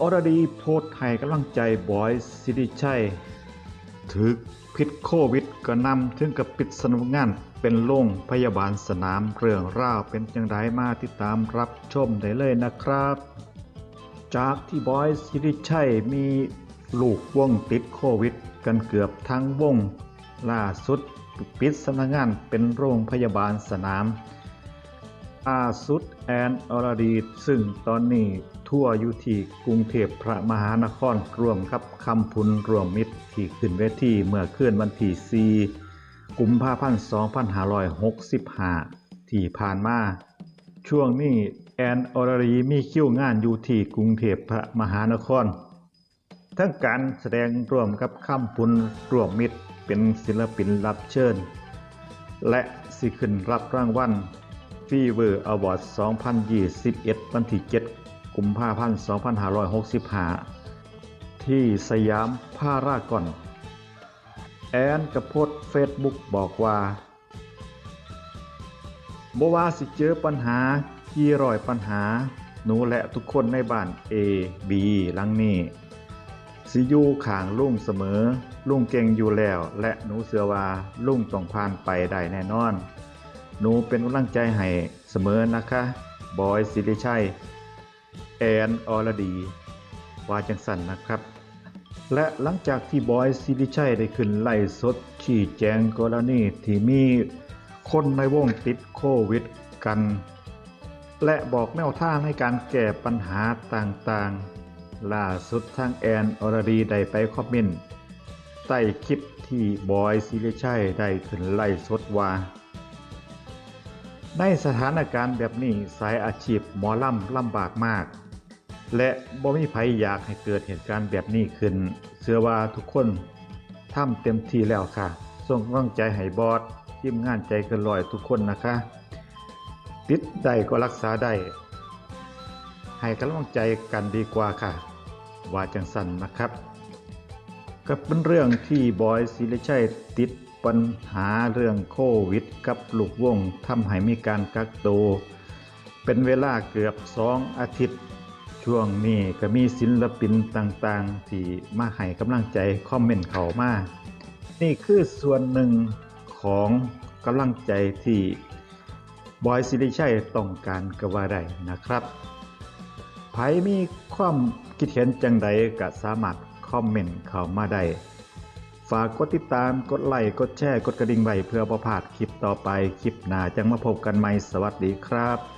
อรดีโพสต์ให้กำลังใจบอยสิริชัยถึกพิษโควิดก็นำถึงกับปิดสนุกงานเป็นโรงพยาบาลสนามเรื่องราวเป็นจังไดมาติดตามรับชมได้เลยนะครับ จากที่บอยสิริชัยมีลูกวงติดโควิด กันเกือบทั้งวง ล่าสุดปิดสำนักงานเป็นโรงพยาบาลสนาม ล่าสุดแอนอรดีซึ่งตอนนี้ทั่วอยู่ที่กรุงเทพพระมหานครรวมกับคำพุนรวมมิตรที่ขึ้นเวทีเมื่อเคลื่อนวันที่4กุมภาพันธ์2565 ที่ผ่านมา ช่วงนี้แอนอรดีมีคิวงานอยู่ที่กรุงเทพพระมหานคร ทั้งการแสดงร่วมกับคำพุนรวมมิตรเป็นศิลปินรับเชิญ และสิขึ้นรับรางวัล ฟีเวอร์อวอร์ด2021 วันที่7กุมภาพันธ์2565 ที่สยามพารากอน แอนกระโพสเฟซบุ๊กบอกว่าบว่าสิเจอปัญหากี่ร้อยปัญหา หนูและทุกคนในบ้าน A B หลังนี้สิอยู่ข้างลุงเสมอ ลุงเก่งอยู่แล้ว และหนูเสือว่าลุงต้องผ่านไปได้แน่นอน หนูเป็นกำลังใจให้เสมอนะคะ บอยสิริชัย แอนอรดีว่าจังสันนะครับ และหลังจากที่บอยสิริชัยได้ขึ้นไล่สดชี้แจงกรณีที่มีคนในวงติดโควิดกัน และบอกแนวทางในการแก้ปัญหาต่างๆ ล่าสุดทางแอนอรดีได้ไปคอมเมนต์ใต้คลิปที่บอยสิริชัยได้ขึ้นไล่สดว่า ในสถานการณ์แบบนี้สายอาชีพหมอลำลำบากมาก และบ่มีไผอยากให้เกิดเหตุการณ์แบบนี้ขึ้น เชื่อว่าทุกคนทำเต็มที่แล้วค่ะ ส่งกำลังใจให้บอสทีมงานใจเกินร้อยทุกคนนะคะ ติดได้ก็รักษาได้ ให้กำลังใจกันดีกว่าค่ะ ว่าจังสันนะครับ ก็เป็นเรื่องที่บอยศิริชัยติด ปัญหาเรื่องโควิดกับลูกวงทำให้มีการกักตัวเป็นเวลาเกือบสองอาทิตย์ ช่วงนี้ก็มีศิลปินต่างๆ ที่มาให้กำลังใจคอมเมนต์เขามา นี่คือส่วนหนึ่งของกำลังใจที่บอยศิริชัยต้องการกว่าได้นะครับไผมีความคิดเห็นจังใดก็สามารถคอมเมนต์เข้ามาได้ ฝากกดติดตาม กดไลค์ กดแชร์ กดกระดิ่งไว้เพื่อประพลาดคลิปต่อไป คลิปหน้าจังมาพบกันใหม่ สวัสดีครับ